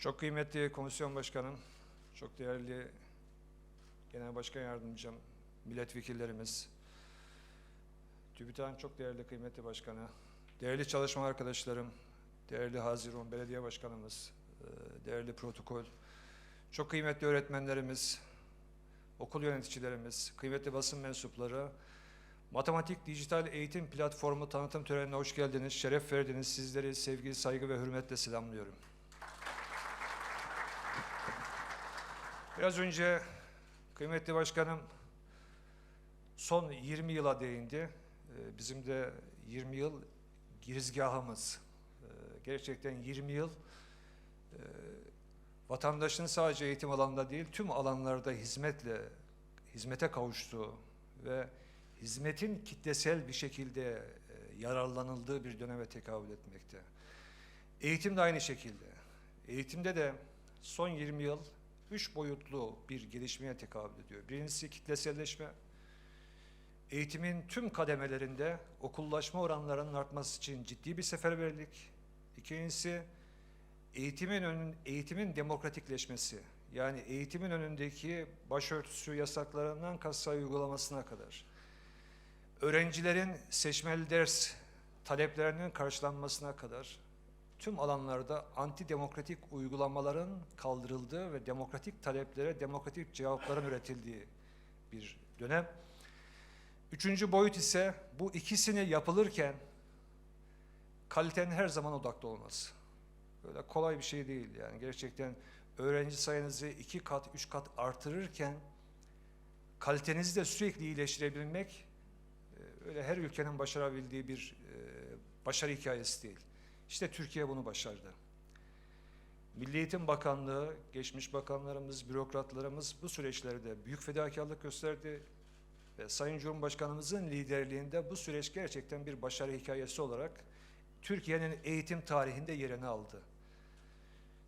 Çok kıymetli komisyon başkanım, çok değerli genel başkan yardımcım, milletvekillerimiz, TÜBİTAK'ın çok değerli kıymetli başkanı, değerli çalışma arkadaşlarım, değerli Haziran Belediye Başkanımız, e, değerli protokol, çok kıymetli öğretmenlerimiz, okul yöneticilerimiz, kıymetli basın mensupları, Matematik Dijital Eğitim Platformu tanıtım törenine hoş geldiniz, şeref verdiniz. Sizleri sevgi, saygı ve hürmetle selamlıyorum. Biraz önce kıymetli başkanım son 20 yıla değindi. Ee, Bizim de 20 yıl girizgahımız. Ee, Gerçekten 20 yıl e, vatandaşın sadece eğitim alanında değil tüm alanlarda hizmetle hizmete kavuştuğu ve hizmetin kitlesel bir şekilde e, yararlanıldığı bir döneme tekabül etmekte. Eğitim de aynı şekilde. Eğitimde de son 20 yıl üç boyutlu bir gelişmeye tekabül ediyor. Birincisi kitleselleşme. Eğitimin tüm kademelerinde okullaşma oranlarının artması için ciddi bir seferberlik. İkincisi eğitimin önün, eğitimin demokratikleşmesi. Yani eğitimin önündeki başörtüsü yasaklarından kasa uygulamasına kadar. Öğrencilerin seçmeli ders taleplerinin karşılanmasına kadar tüm alanlarda antidemokratik uygulamaların kaldırıldığı ve demokratik taleplere demokratik cevapların üretildiği bir dönem. Üçüncü boyut ise bu ikisini yapılırken kalitenin her zaman odakta olması. Böyle kolay bir şey değil yani gerçekten öğrenci sayınızı iki kat, üç kat artırırken kalitenizi de sürekli iyileştirebilmek e, öyle her ülkenin başarabildiği bir e, başarı hikayesi değil. İşte Türkiye bunu başardı. Milli Eğitim Bakanlığı, geçmiş bakanlarımız, bürokratlarımız bu süreçlerde büyük fedakarlık gösterdi ve Sayın Cumhurbaşkanımızın liderliğinde bu süreç gerçekten bir başarı hikayesi olarak Türkiye'nin eğitim tarihinde yerini aldı.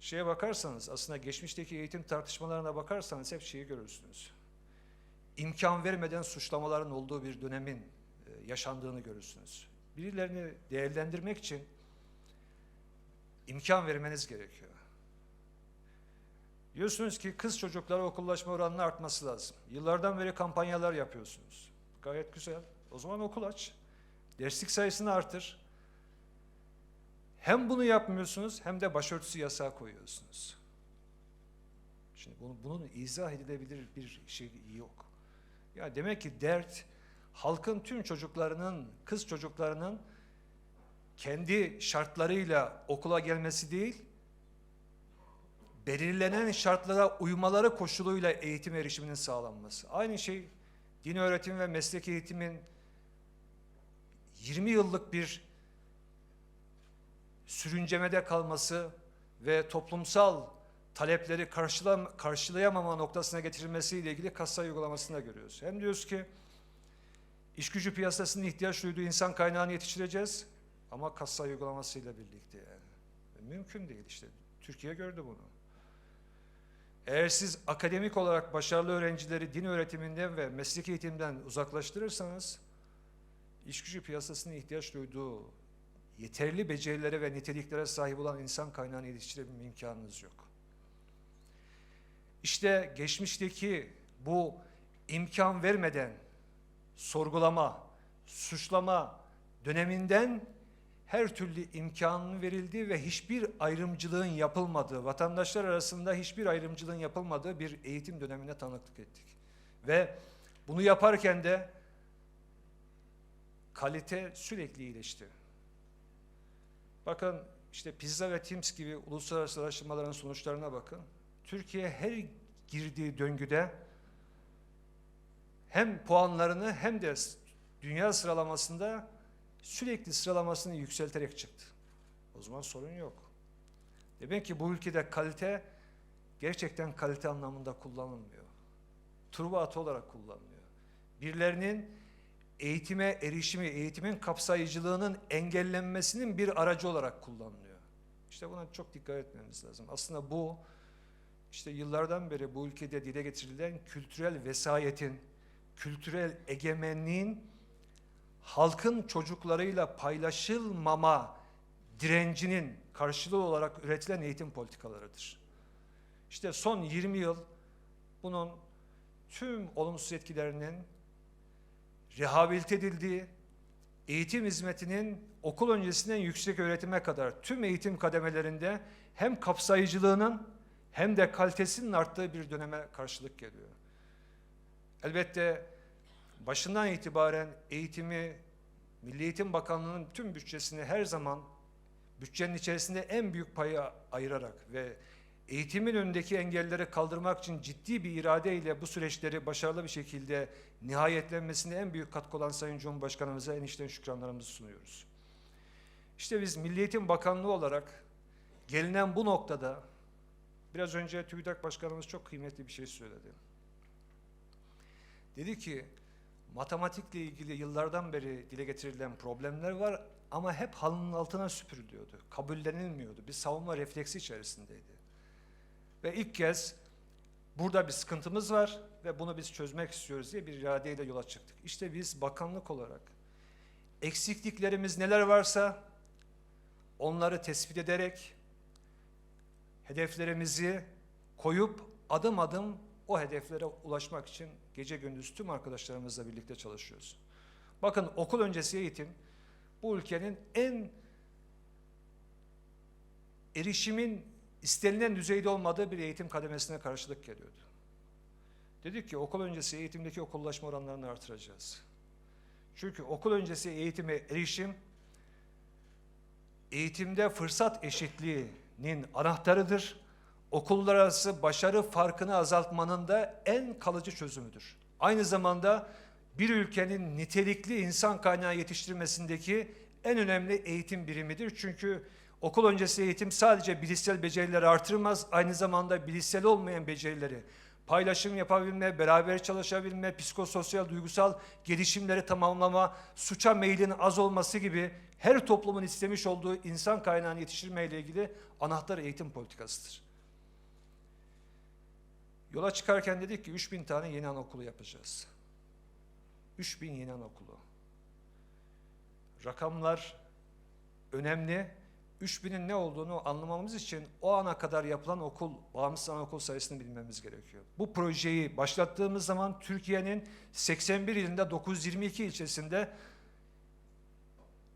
Şeye bakarsanız, aslında geçmişteki eğitim tartışmalarına bakarsanız hep şeyi görürsünüz. İmkan vermeden suçlamaların olduğu bir dönemin e, yaşandığını görürsünüz. Birilerini değerlendirmek için imkan vermeniz gerekiyor. Diyorsunuz ki kız çocuklara okullaşma oranının artması lazım. Yıllardan beri kampanyalar yapıyorsunuz. Gayet güzel. O zaman okul aç. Derslik sayısını artır. Hem bunu yapmıyorsunuz hem de başörtüsü yasağı koyuyorsunuz. Şimdi bunu, bunun izah edilebilir bir şey yok. Ya demek ki dert halkın tüm çocuklarının, kız çocuklarının kendi şartlarıyla okula gelmesi değil, belirlenen şartlara uymaları koşuluyla eğitim erişiminin sağlanması. Aynı şey din öğretimi ve meslek eğitimin 20 yıllık bir sürüncemede kalması ve toplumsal talepleri karşılayamama noktasına getirilmesiyle ilgili kasa uygulamasında görüyoruz. Hem diyoruz ki iş gücü piyasasının ihtiyaç duyduğu insan kaynağını yetiştireceğiz ama kasa uygulamasıyla birlikte yani. Mümkün değil işte. Türkiye gördü bunu. Eğer siz akademik olarak başarılı öğrencileri din öğretiminden ve meslek eğitimden uzaklaştırırsanız iş gücü piyasasının ihtiyaç duyduğu yeterli becerilere ve niteliklere sahip olan insan kaynağını yetiştirebilme imkanınız yok. İşte geçmişteki bu imkan vermeden sorgulama, suçlama döneminden her türlü imkanın verildiği ve hiçbir ayrımcılığın yapılmadığı, vatandaşlar arasında hiçbir ayrımcılığın yapılmadığı bir eğitim dönemine tanıklık ettik. Ve bunu yaparken de kalite sürekli iyileşti. Bakın işte Pizza ve Teams gibi uluslararası araştırmaların sonuçlarına bakın. Türkiye her girdiği döngüde hem puanlarını hem de dünya sıralamasında sürekli sıralamasını yükselterek çıktı. O zaman sorun yok. Demek ki bu ülkede kalite gerçekten kalite anlamında kullanılmıyor. Turba atı olarak kullanılıyor. Birilerinin eğitime erişimi, eğitimin kapsayıcılığının engellenmesinin bir aracı olarak kullanılıyor. İşte buna çok dikkat etmemiz lazım. Aslında bu işte yıllardan beri bu ülkede dile getirilen kültürel vesayetin, kültürel egemenliğin halkın çocuklarıyla paylaşılmama direncinin karşılığı olarak üretilen eğitim politikalarıdır. İşte son 20 yıl bunun tüm olumsuz etkilerinin rehabilite edildiği, eğitim hizmetinin okul öncesinden yüksek öğretime kadar tüm eğitim kademelerinde hem kapsayıcılığının hem de kalitesinin arttığı bir döneme karşılık geliyor. Elbette başından itibaren eğitimi Milli Eğitim Bakanlığı'nın tüm bütçesini her zaman bütçenin içerisinde en büyük payı ayırarak ve eğitimin önündeki engelleri kaldırmak için ciddi bir iradeyle bu süreçleri başarılı bir şekilde nihayetlenmesine en büyük katkı olan Sayın Cumhurbaşkanımıza en içten şükranlarımızı sunuyoruz. İşte biz Milli Eğitim Bakanlığı olarak gelinen bu noktada biraz önce TÜBİTAK Başkanımız çok kıymetli bir şey söyledi. Dedi ki matematikle ilgili yıllardan beri dile getirilen problemler var ama hep halının altına süpürülüyordu. Kabullenilmiyordu. Bir savunma refleksi içerisindeydi. Ve ilk kez burada bir sıkıntımız var ve bunu biz çözmek istiyoruz diye bir iradeyle yola çıktık. İşte biz bakanlık olarak eksikliklerimiz neler varsa onları tespit ederek hedeflerimizi koyup adım adım o hedeflere ulaşmak için gece gündüz tüm arkadaşlarımızla birlikte çalışıyoruz. Bakın okul öncesi eğitim bu ülkenin en erişimin istenilen düzeyde olmadığı bir eğitim kademesine karşılık geliyordu. Dedik ki okul öncesi eğitimdeki okullaşma oranlarını artıracağız. Çünkü okul öncesi eğitime erişim eğitimde fırsat eşitliğinin anahtarıdır. Okullar arası başarı farkını azaltmanın da en kalıcı çözümüdür. Aynı zamanda bir ülkenin nitelikli insan kaynağı yetiştirmesindeki en önemli eğitim birimidir. Çünkü okul öncesi eğitim sadece bilişsel becerileri artırmaz, aynı zamanda bilişsel olmayan becerileri, paylaşım yapabilme, beraber çalışabilme, psikososyal, duygusal gelişimleri tamamlama, suça meylin az olması gibi her toplumun istemiş olduğu insan kaynağını yetiştirme ile ilgili anahtar eğitim politikasıdır. Yola çıkarken dedik ki 3000 tane yeni anaokulu yapacağız. 3000 yeni anaokulu. Rakamlar önemli. 3000'in ne olduğunu anlamamız için o ana kadar yapılan okul, bağımsız anaokul sayısını bilmemiz gerekiyor. Bu projeyi başlattığımız zaman Türkiye'nin 81 ilinde 922 ilçesinde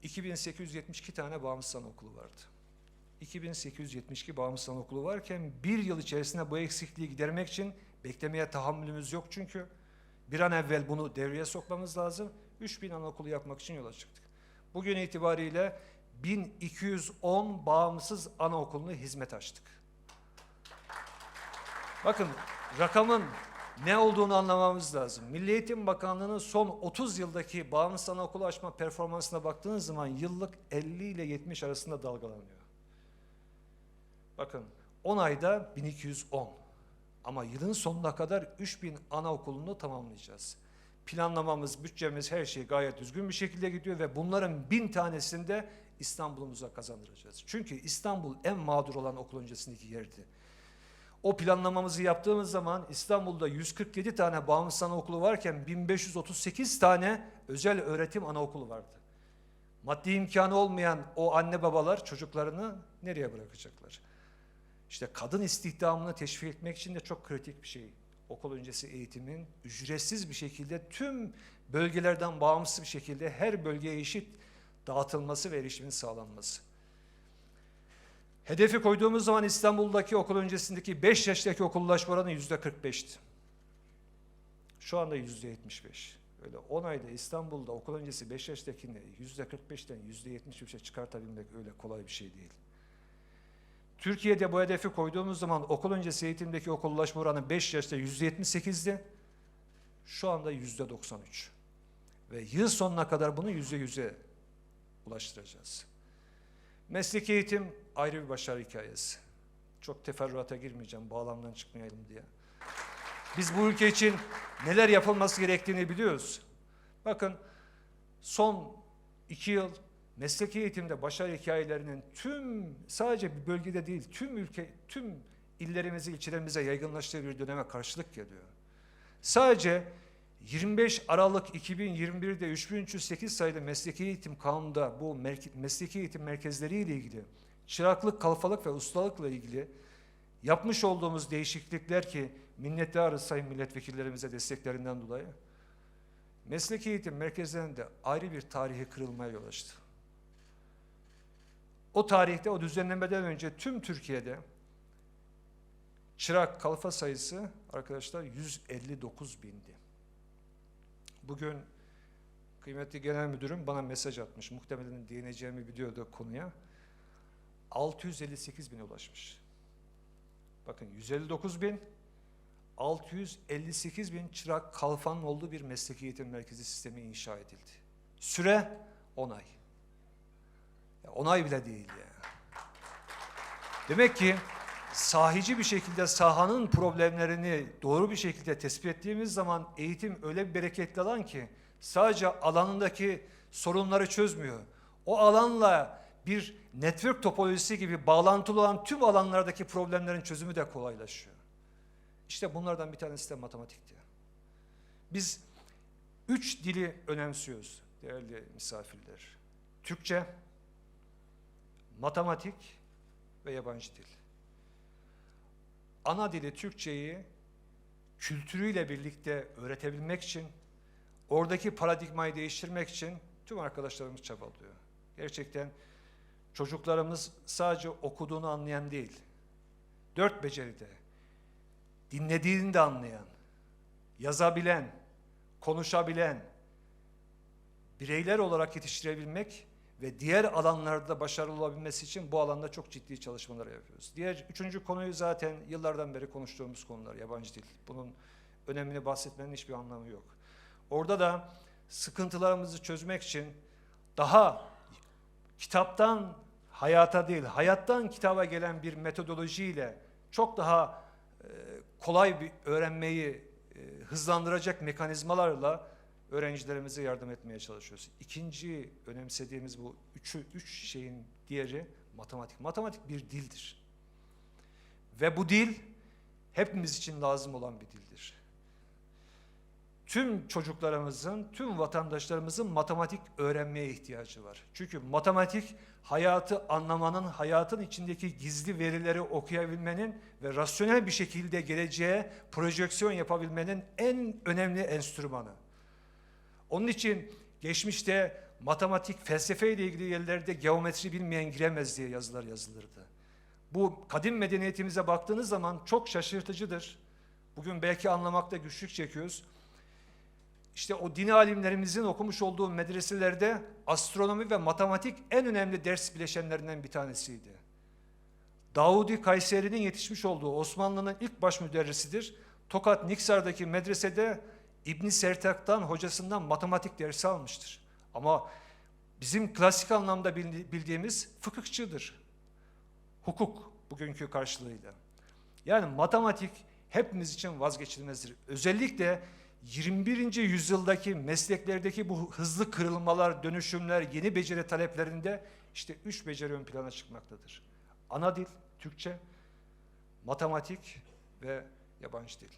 2872 tane bağımsız anaokulu vardı. 2872 bağımsız anaokulu varken bir yıl içerisinde bu eksikliği gidermek için beklemeye tahammülümüz yok çünkü bir an evvel bunu devreye sokmamız lazım. 3000 anaokulu yapmak için yola çıktık. Bugün itibariyle 1210 bağımsız anaokulunu hizmet açtık. Bakın rakamın ne olduğunu anlamamız lazım. Milli Eğitim Bakanlığı'nın son 30 yıldaki bağımsız anaokulu açma performansına baktığınız zaman yıllık 50 ile 70 arasında dalgalanıyor. Bakın 10 ayda 1210 ama yılın sonuna kadar 3000 anaokulunu tamamlayacağız. Planlamamız, bütçemiz her şey gayet düzgün bir şekilde gidiyor ve bunların bin tanesini de İstanbul'umuza kazandıracağız. Çünkü İstanbul en mağdur olan okul öncesindeki yerdi. O planlamamızı yaptığımız zaman İstanbul'da 147 tane bağımsız anaokulu varken 1538 tane özel öğretim anaokulu vardı. Maddi imkanı olmayan o anne babalar çocuklarını nereye bırakacaklar? İşte kadın istihdamını teşvik etmek için de çok kritik bir şey. Okul öncesi eğitimin ücretsiz bir şekilde tüm bölgelerden bağımsız bir şekilde her bölgeye eşit dağıtılması ve erişimin sağlanması. Hedefi koyduğumuz zaman İstanbul'daki okul öncesindeki 5 yaştaki okullaşma oranı yüzde 45'ti. Şu anda yüzde 75. Öyle 10 ayda İstanbul'da okul öncesi 5 yaştakini yüzde 45'ten yüzde 75'e çıkartabilmek öyle kolay bir şey değil. Türkiye'de bu hedefi koyduğumuz zaman okul öncesi eğitimdeki okullaşma oranı 5 yaşta yüzde 78'di. Şu anda yüzde 93. Ve yıl sonuna kadar bunu yüzde yüze ulaştıracağız. Mesleki eğitim ayrı bir başarı hikayesi. Çok teferruata girmeyeceğim, bağlamdan çıkmayalım diye. Biz bu ülke için neler yapılması gerektiğini biliyoruz. Bakın son iki yıl mesleki eğitimde başarı hikayelerinin tüm sadece bir bölgede değil tüm ülke tüm illerimize ilçelerimize yaygınlaştığı bir döneme karşılık geliyor. Sadece 25 Aralık 2021'de 3308 sayılı mesleki eğitim kanununda bu mesleki eğitim merkezleri ile ilgili çıraklık, kalfalık ve ustalıkla ilgili yapmış olduğumuz değişiklikler ki minnettarız sayın milletvekillerimize desteklerinden dolayı mesleki eğitim merkezlerinde ayrı bir tarihi kırılmaya yol açtı. O tarihte o düzenlemeden önce tüm Türkiye'de çırak kalfa sayısı arkadaşlar 159 bindi. Bugün kıymetli genel müdürüm bana mesaj atmış. Muhtemelen değineceğimi biliyordu konuya. 658 bine ulaşmış. Bakın 159 bin, 658 bin çırak kalfanın olduğu bir mesleki eğitim merkezi sistemi inşa edildi. Süre 10 ay. Ya 10 ay bile değil ya. Demek ki sahici bir şekilde sahanın problemlerini doğru bir şekilde tespit ettiğimiz zaman eğitim öyle bir bereketli alan ki sadece alanındaki sorunları çözmüyor. O alanla bir network topolojisi gibi bağlantılı olan tüm alanlardaki problemlerin çözümü de kolaylaşıyor. İşte bunlardan bir tanesi de matematikti. Biz üç dili önemsiyoruz değerli misafirler. Türkçe, matematik ve yabancı dil. Ana dili Türkçeyi kültürüyle birlikte öğretebilmek için, oradaki paradigmayı değiştirmek için tüm arkadaşlarımız çabalıyor. Gerçekten çocuklarımız sadece okuduğunu anlayan değil, dört beceride, dinlediğini de anlayan, yazabilen, konuşabilen bireyler olarak yetiştirebilmek ve diğer alanlarda başarılı olabilmesi için bu alanda çok ciddi çalışmalar yapıyoruz. Diğer üçüncü konuyu zaten yıllardan beri konuştuğumuz konular yabancı dil. Bunun önemini bahsetmenin hiçbir anlamı yok. Orada da sıkıntılarımızı çözmek için daha kitaptan hayata değil, hayattan kitaba gelen bir metodolojiyle çok daha e, kolay bir öğrenmeyi e, hızlandıracak mekanizmalarla öğrencilerimize yardım etmeye çalışıyoruz. İkinci önemsediğimiz bu üçü, üç şeyin diğeri matematik. Matematik bir dildir. Ve bu dil hepimiz için lazım olan bir dildir. Tüm çocuklarımızın, tüm vatandaşlarımızın matematik öğrenmeye ihtiyacı var. Çünkü matematik hayatı anlamanın, hayatın içindeki gizli verileri okuyabilmenin ve rasyonel bir şekilde geleceğe projeksiyon yapabilmenin en önemli enstrümanı. Onun için geçmişte matematik, felsefe ile ilgili yerlerde geometri bilmeyen giremez diye yazılar yazılırdı. Bu kadim medeniyetimize baktığınız zaman çok şaşırtıcıdır. Bugün belki anlamakta güçlük çekiyoruz. İşte o din alimlerimizin okumuş olduğu medreselerde astronomi ve matematik en önemli ders bileşenlerinden bir tanesiydi. Davudi Kayseri'nin yetişmiş olduğu Osmanlı'nın ilk baş müderrisidir. Tokat Niksar'daki medresede İbn Sertak'tan hocasından matematik dersi almıştır. Ama bizim klasik anlamda bildiğimiz fıkıhçıdır. Hukuk bugünkü karşılığıyla. Yani matematik hepimiz için vazgeçilmezdir. Özellikle 21. yüzyıldaki mesleklerdeki bu hızlı kırılmalar, dönüşümler, yeni beceri taleplerinde işte üç beceri ön plana çıkmaktadır. Ana dil, Türkçe, matematik ve yabancı dil.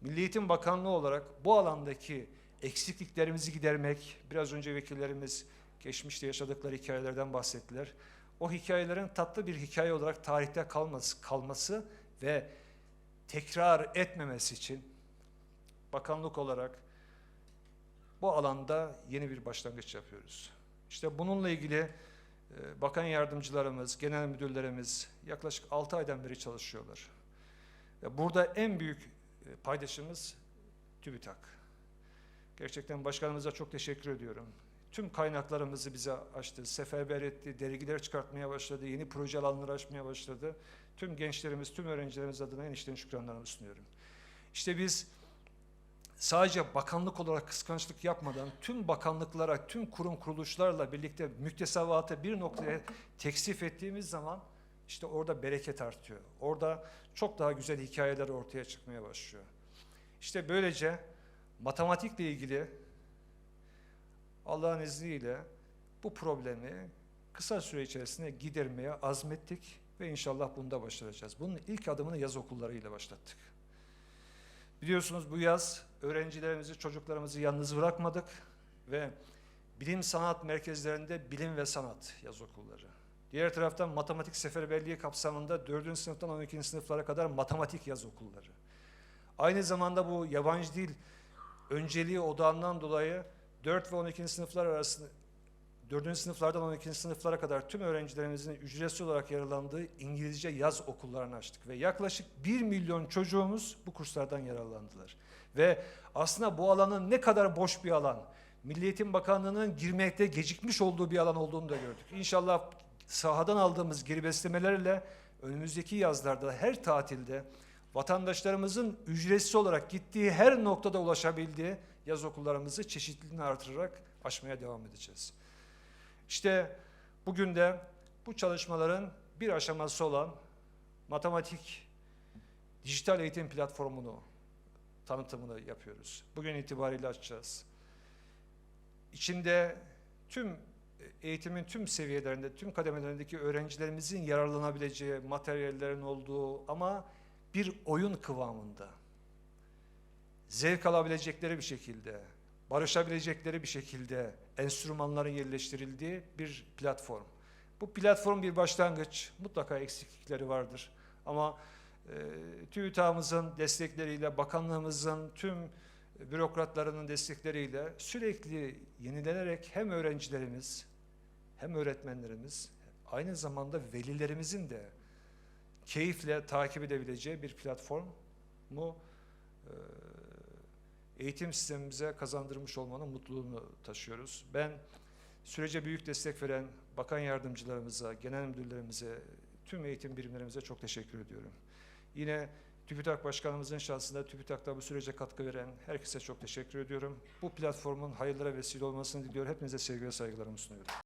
Milli Eğitim Bakanlığı olarak bu alandaki eksikliklerimizi gidermek, biraz önce vekillerimiz geçmişte yaşadıkları hikayelerden bahsettiler. O hikayelerin tatlı bir hikaye olarak tarihte kalması, kalması ve tekrar etmemesi için bakanlık olarak bu alanda yeni bir başlangıç yapıyoruz. İşte bununla ilgili e, bakan yardımcılarımız, genel müdürlerimiz yaklaşık 6 aydan beri çalışıyorlar. Burada en büyük paydaşımız TÜBİTAK. Gerçekten başkanımıza çok teşekkür ediyorum. Tüm kaynaklarımızı bize açtı, seferber etti, dergiler çıkartmaya başladı, yeni proje alanları açmaya başladı. Tüm gençlerimiz, tüm öğrencilerimiz adına en içten şükranlarımı sunuyorum. İşte biz sadece bakanlık olarak kıskançlık yapmadan tüm bakanlıklara, tüm kurum kuruluşlarla birlikte müktesebatı bir noktaya teksif ettiğimiz zaman işte orada bereket artıyor. Orada çok daha güzel hikayeler ortaya çıkmaya başlıyor. İşte böylece matematikle ilgili Allah'ın izniyle bu problemi kısa süre içerisinde gidermeye azmettik ve inşallah bunda başaracağız. Bunun ilk adımını yaz okullarıyla başlattık. Biliyorsunuz bu yaz öğrencilerimizi, çocuklarımızı yalnız bırakmadık ve bilim sanat merkezlerinde bilim ve sanat yaz okulları. Diğer taraftan matematik seferberliği kapsamında 4. sınıftan 12. sınıflara kadar matematik yaz okulları. Aynı zamanda bu yabancı dil önceliği odağından dolayı 4 ve 12. sınıflar arasında 4. sınıflardan 12. sınıflara kadar tüm öğrencilerimizin ücretsiz olarak yararlandığı İngilizce yaz okullarını açtık ve yaklaşık 1 milyon çocuğumuz bu kurslardan yararlandılar. Ve aslında bu alanın ne kadar boş bir alan, Milli Eğitim Bakanlığı'nın girmekte gecikmiş olduğu bir alan olduğunu da gördük. İnşallah sahadan aldığımız geri beslemelerle önümüzdeki yazlarda her tatilde vatandaşlarımızın ücretsiz olarak gittiği her noktada ulaşabildiği yaz okullarımızı çeşitliliğini artırarak açmaya devam edeceğiz. İşte bugün de bu çalışmaların bir aşaması olan matematik dijital eğitim platformunu tanıtımını yapıyoruz. Bugün itibariyle açacağız. İçinde tüm eğitimin tüm seviyelerinde, tüm kademelerindeki öğrencilerimizin yararlanabileceği materyallerin olduğu ama bir oyun kıvamında zevk alabilecekleri bir şekilde, barışabilecekleri bir şekilde enstrümanların yerleştirildiği bir platform. Bu platform bir başlangıç, mutlaka eksiklikleri vardır. Ama e, TÜBİTAK'ımızın destekleriyle, bakanlığımızın tüm bürokratlarının destekleriyle sürekli yenilenerek hem öğrencilerimiz hem öğretmenlerimiz aynı zamanda velilerimizin de keyifle takip edebileceği bir platformu e, eğitim sistemimize kazandırmış olmanın mutluluğunu taşıyoruz. Ben sürece büyük destek veren bakan yardımcılarımıza, genel müdürlerimize, tüm eğitim birimlerimize çok teşekkür ediyorum. Yine TÜBİTAK Başkanımızın şahsında TÜBİTAK'ta bu sürece katkı veren herkese çok teşekkür ediyorum. Bu platformun hayırlara vesile olmasını diliyor. Hepinize sevgi ve saygılarımı sunuyorum.